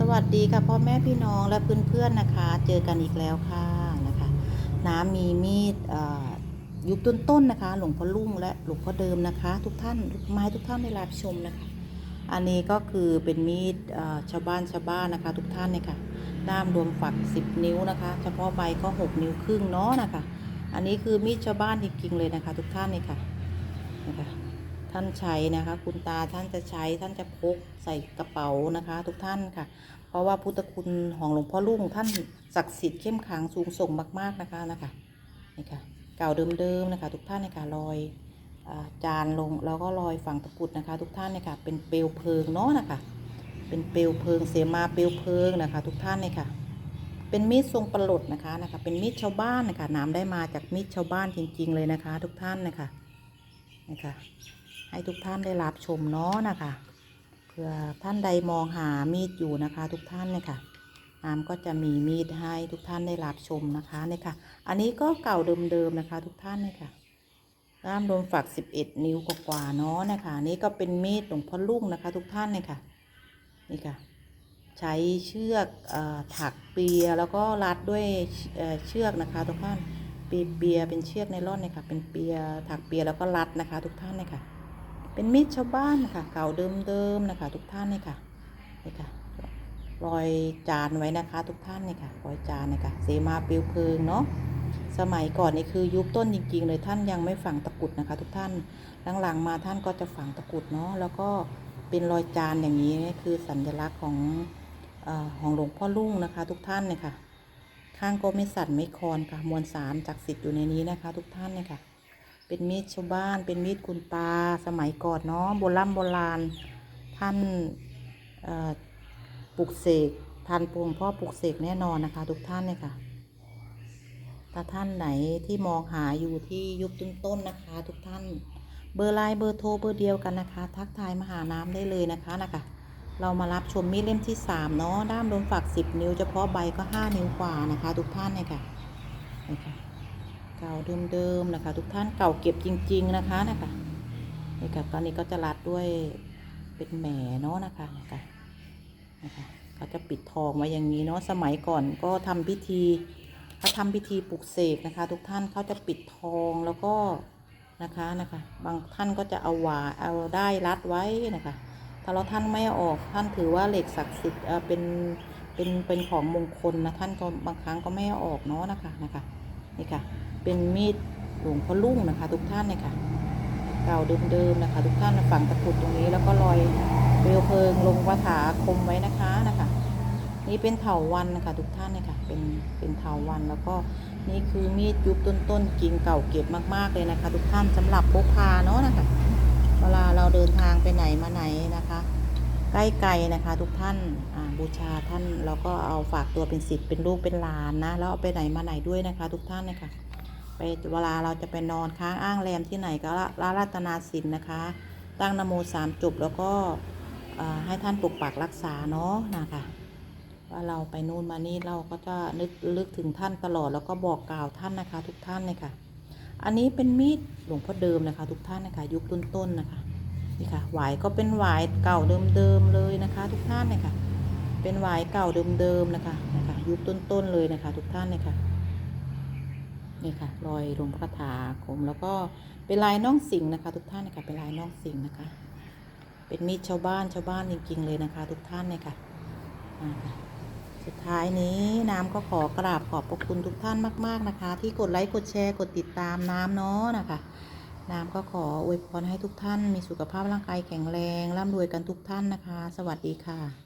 สวัสดีค่ะพ่อแม่พี่น้องและเพื่อนๆนะคะ เจอกันอีกแล้วค่ะนะคะน้ำมีมีดยุคต้นๆนะคะ หลวงพ่อลุ่งและหลวงพ่อเดิมนะคะ ทุกท่านไม้ทุกท่านได้รับชมนะคะ อันนี้ก็คือเป็นมีดชาวบ้านชาวบ้านนะคะ ทุกท่านเนี่ยค่ะด้ามรวมฝัก 10 นิ้วนะคะ เฉพาะใบก็ 6 นิ้วครึ่งเนาะนะคะ อันนี้คือมีดชาวบ้านจริงๆเลยนะคะ ทุกท่านเนี่ยค่ะนะคะ ท่านใช้นะคะ คุณตาท่านจะใช้ท่านจะพกใส่กระเป๋านะคะ ทุกท่านค่ะ เพราะว่าพุทธคุณของหลวงพ่อลุ่งท่านศักดิ์สิทธิ์เข้มขลังสูงส่งมาก ๆนะคะนะคะนี่ค่ะเก่าเดิมๆนะคะ ทุกท่านนะคะลอยจานลงแล้วก็ลอยฝั่งตะกุดนะคะ ทุกท่านนะคะเป็นเปลวเพลิงเนาะนะคะ เป็นเปลวเพลิงเสมาเปลวเพลิงนะคะ ทุกท่านเลยค่ะเป็นมีดทรงประหลดนะคะนะคะ เป็นมีดชาวบ้านนะคะน้ำได้มาจากมีดชาวบ้านจริง ๆ เลยนะคะ ทุกท่านนะคะนะคะ ให้ทุกท่านได้รับชมเนาะนะคะเผื่อท่านใดมองหามีดอยู่นะคะ ทุกท่านเนี่ยค่ะอามก็จะมีมีดให้ทุกท่านได้รับชมนะคะเนี่ยค่ะ อันนี้ก็เก่าเดิมๆนะคะ ทุกท่านเนี่ยค่ะด้ามรวมฝัก 11 นิ้วกว่าๆเนาะนะคะนี่ก็เป็นมีดหลวงพ่อลุ่งนะคะ ทุกท่านเนี่ยค่ะนี่ค่ะ ใช้เชือกอถักเปียแล้วก็รัดด้วยเชือกนะคะ ทุกท่านเปียเปียเป็นเชือกไนล่อนเนี่ยค่ะเป็นเปียถักเปียแล้วก็รัดนะคะ ทุกท่านเนี่ยค่ะ เป็นมีดชาวบ้านนะคะเก่าเดิมๆนะคะ ทุกท่านเนี่ยค่ะนี่ค่ะรอยจานไว้นะคะ ทุกท่านเนี่ยค่ะรอยจานเนี่ยค่ะเสมาเปลวเพลิงเนาะสมัยก่อนนี่คือยุคต้นจริง ๆ เลยท่านยังไม่ฝังตะกุดนะคะ ทุกท่านหลังๆมาท่านก็จะฝังตะกุดเนาะแล้วก็เป็นรอยจานอย่างนี้นี่คือสัญลักษณ์ของอของหลวงพ่อลุ่งนะคะ ทุกท่านเนี่ยค่ะข้างก็ไม่สั่นไม่คลอนค่ะมวลสารจักสิทธิ์อยู่ในนี้นะคะ ทุกท่านเนี่ยค่ะ เป็นมีดชาวบ้าน เป็นมีดคุณตาสมัยก่อนเนาะโบราณโบราณท่านปลุกเสกท่านปวงพ่อปลุกเสกแน่นอนนะคะ ทุกท่านเนี่ยค่ะถ้าท่านไหนที่มองหาอยู่ที่ยุคต้นๆนะคะ ทุกท่านเบอร์ไลน์เบอร์โทรเบอร์เดียวกันนะคะ ทักทายมาหาน้ำได้เลยนะคะนะคะ เรามารับชมมีดเล่มที่ 3 เนาะด้ามโดนฝัก 10 นิ้วเฉพาะใบก็ 5 นิ้วกว่านะคะ ทุกท่านเนี่ยค่ะนี่ค่ะ เก่าเดิมๆนะคะ ทุกท่านเก่าเก็บจริง ๆนะคะนะคะนี่ค่ะตอนนี้ก็จะรัดด้วยเป็นแหมเนาะนะคะนะคะนะคะเขาจะปิดทองไว้อย่างนี้เนาะสมัยก่อนก็ทำพิธีเขาทำพิธีปลุกเสกนะคะ ทุกท่านเขาจะปิดทองแล้วก็นะคะนะคะ บางท่านก็จะเอาหวาเอาได้รัดไว้นะคะ ถ้าเราท่านไม่ออกท่านถือว่าเหล็กศักดิ์สิทธิ์เป็นเป็นเป็นของมงคลนะท่านก็บางครั้งก็ไม่อออกเนาะนะคะนะคะนี่ค่ะ เป็นมีดหลวงพ่อลุ่งนะคะ ทุกท่านเนี่ยค่ะเก่าเดิมๆนะคะ ทุกท่านฝังตะกรุดตรงนี้แล้วก็ลอยเปลวเพลิงลงวาถาคมไว้นะคะนะคะ นี่เป็นเถาวันนะคะทุกท่านเนี่ยค่ะ เป็นเป็นเถาวันแล้วก็นี่คือมีดยุคต้นๆกิ่งเก่าเก็บมากๆเลยนะคะ ทุกท่านสำหรับพกพาเนาะนะคะ เวลาเราเดินทางไปไหนมาไหนนะคะใกล้ไกลนะคะ ทุกท่านบูชาท่านเราก็เอาฝากตัวเป็นสิทธิ์เป็นลูกเป็นหลานนะแล้วเอาไปไหนมาไหนด้วยนะคะ ทุกท่านนะคะ ไปเวลาเราจะไปนอนค้างอ้างแรมที่ไหนก็ละรัตนาสินนะคะ ตั้งนโมสามจบแล้วก็ให้ท่านปกปักรักษาเนาะนะคะว่าเราไปนู่นมานี่เราก็จะนึกลึกถึงท่านตลอดแล้วก็บอกกล่าวท่านนะคะ ทุกท่านเลยค่ะ อันนี้เป็นมีดหลวงพ่อเดิมนะคะ ทุกท่านนะคะ ยุคต้นๆนะคะนี่ค่ะหวายก็เป็นหวายเก่าเดิมๆเลยนะคะ ทุกท่านเลยค่ะ เป็นหวายเก่าเดิมๆนะคะนะคะ ยุคต้นๆเลยนะคะ ทุกท่านเลยค่ะ นี่ค่ะรอยหลงพ่อคาถาคมแล้วก็เป็นลายน่องสิงนะคะ ทุกท่านนะคะเป็นลายน่องสิงนะคะ เป็นมีดชาวบ้านชาวบ้านจริงๆเลยนะคะ ทุกท่านเลยค่ะอ่าค่ะสุดท้ายนี้น้ำก็ขอกราบขอบพระคุณทุกท่านมาก ๆนะคะ ที่กดไลค์กดแชร์กดติดตามน้ำเนาะนะคะน้ำก็ขออวยพรให้ทุกท่านมีสุขภาพร่างกายแข็งแรงร่ำรวยกันทุกท่านนะคะ สวัสดีค่ะ